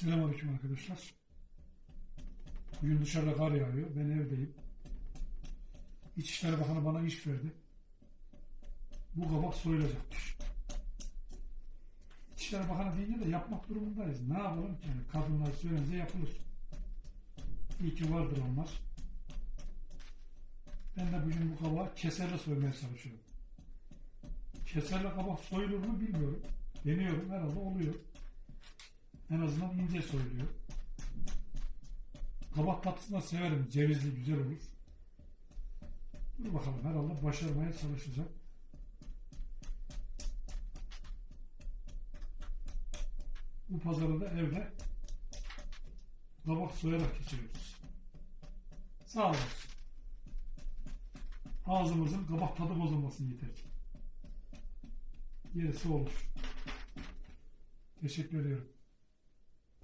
Selamünaleyküm arkadaşlar. Bugün dışarıda kar yağıyor. Ben evdeyim. İçişleri Bakanı bana iş verdi. Bu kabak soyulacakmış. İçişleri Bakanı deyince de yapmak durumundayız. Ne yapalım ki? Yani kadınlar söylenince yapılır. İyi ki vardır onlar. Ben de bugün bu kabağı keserle soymaya çalışıyorum. Keserle kabak soyulur mu bilmiyorum. Deniyorum herhalde oluyor. En azından ince soyuluyor. Kabak tatlısını da severim. Cevizli güzel olur. Dur bakalım herhalde başarmaya çalışacağım. Bu pazarı da evde kabak soyarak geçiriyoruz. Sağ olun. Ağzımızın kabak tadı bozulmasın yeter ki. Gerisi olur. Teşekkür ediyorum.